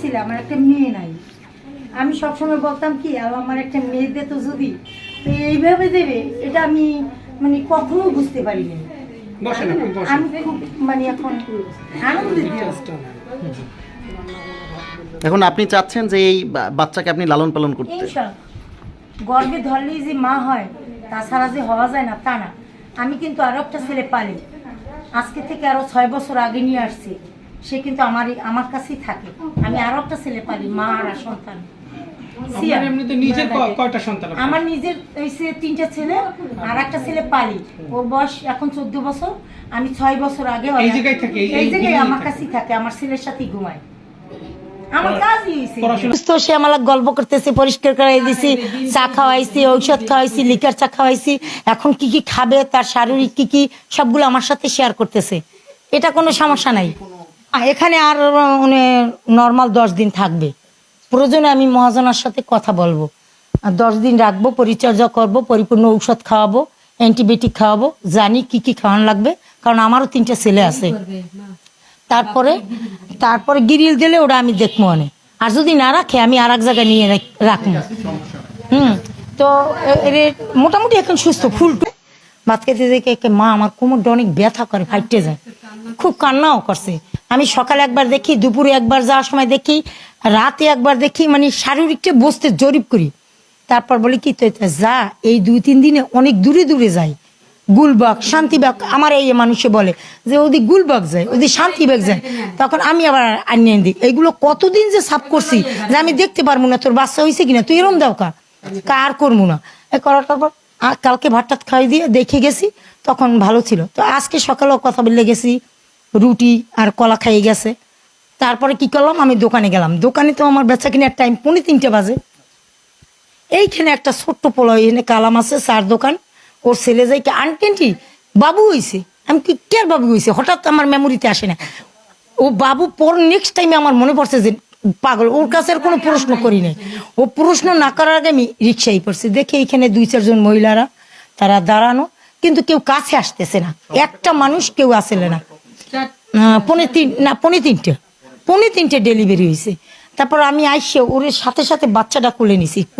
ছেলে আমার একটা মেয়ে নাই। আমি সবসময় বলতাম কি আল্লাহ আমার একটা মেয়ে তো যদি। তো এইভাবে দেবে এটা আমি মানে কখনো বুঝতে পারিনি। আমি খুব মানে এখন আনন্দিত। এখন আপনি চাচ্ছেন যে এই বাচ্চাকে আপনি লালন পালন করতে? গর্বে ধরলেই যে মা হয় তাছাড়া যে হওয়া যায় না তা না। আমি কিন্তু আরও একটা ছেলে পালি। আজকে থেকে আরও ছয় বছর আগে নিয়ে আসছি। সে কিন্তু আমারই আমার কাছেই থাকে। আমি আরও একটা ছেলে পালি মা আর সন্তান। আমার নিজের হয়েছে তিনটা ছেলে আর একটা ছেলে পালি। ওর বয়স এখন চোদ্দ বছর আমি ছয় বছর আগে এই জায়গায় আমার কাছেই থাকে আমার ছেলের সাথেই ঘুমায়। আমার কাজই সুস্থ সে আমার গল্প করতেছে পরিষ্কার করাই দিছি চা খাওয়াইছি ঔষধ খাওয়াইছি লিকার চা খাওয়াইছি। এখন কি কি খাবে তার শারীরিক কি কি সবগুলো আমার সাথে শেয়ার করতেছে। এটা কোনো সমস্যা নাই। এখানে আর উনি নর্মাল দশ দিন থাকবে। প্রয়োজনে আমি মহাজনার সাথে কথা বলব। আর দশ দিন রাখব পরিচর্যা করব পরিপূর্ণ ঔষধ খাওয়াবো অ্যান্টিবায়োটিক খাওয়াবো জানি কি কি খাওয়ানো লাগবে কারণ আমারও তিনটা ছেলে আছে। তারপরে তারপরে গিরিল দিলে ওটা আমি দেখব অনেক আর যদি না রাখে আমি আর এক জায়গায় নিয়ে রাখব। হুম তো এর মোটামুটি এখন সুস্থ ফুল ভাত খেতে দেখে মা আমার কোমরটা অনেক ব্যথা করে ফাইটে যায়। খুব কান্নাও করছে। আমি সকালে একবার দেখি, দুপুরে একবার যাওয়ার সময় দেখি, রাতে একবার দেখি মানে শারীরিকটা বসতে জরিপ করি। তারপর বলি কি তো যা, এই দুই তিন দিনে অনেক দূরে দূরে যাই। গুলবাগ শান্তিবাগ, আমার এই মানুষে বলে যে ওদি গুলবাগ যায়, ওদিক শান্তিবাগ যায়। তখন আমি আবার আনিয়ে দিই এগুলো কতদিন যে সাফ করছি যে আমি দেখতে পারব না, তোর বাচ্চা হয়েছে কিনা? তুই এরম দাও কা আর করব না? এ করার পর কালকে ভাত টাত খাই দিয়ে দেখে গেছি, তখন ভালো ছিল। তো আজকে সকালেও কথা বলে গেছি রুটি আর কলা খাইয়ে গেছে। তারপরে কি করলাম, আমি দোকানে গেলাম। দোকানে তো আমার বেচা কিনার টাইম পৌনে তিনটে বাজে। এইখানে একটা ছোট্ট পোলা এখানে কালাম আছে, চার দোকান। ওর ছেলে যাই কি আনটেন্টি বাবু হইছে? আমি কি, কে বাবু হইছে? হঠাৎ আমার মেমোরিতে আসে না। ও বাবু পর নেক্সট টাইমে আমার মনে পড়ছে যে, পাগল, ওর কাছে আর কোনো প্রশ্ন করি নাই। ও প্রশ্ন না করার আগে আমি রিক্সায় পড়ছি। দেখে এইখানে দুই চারজন মহিলারা, তারা দাঁড়ানো, কিন্তু কেউ কাছে আসতেছে না। একটা মানুষ কেউ আসলে না। আহ, পৌনে তিন না পনেরো তিনটে। পনেরো তিনটে ডেলিভারি হয়েছে তারপর আমি আইসে ওর সাথে সাথে বাচ্চাটা কুলে নিছি।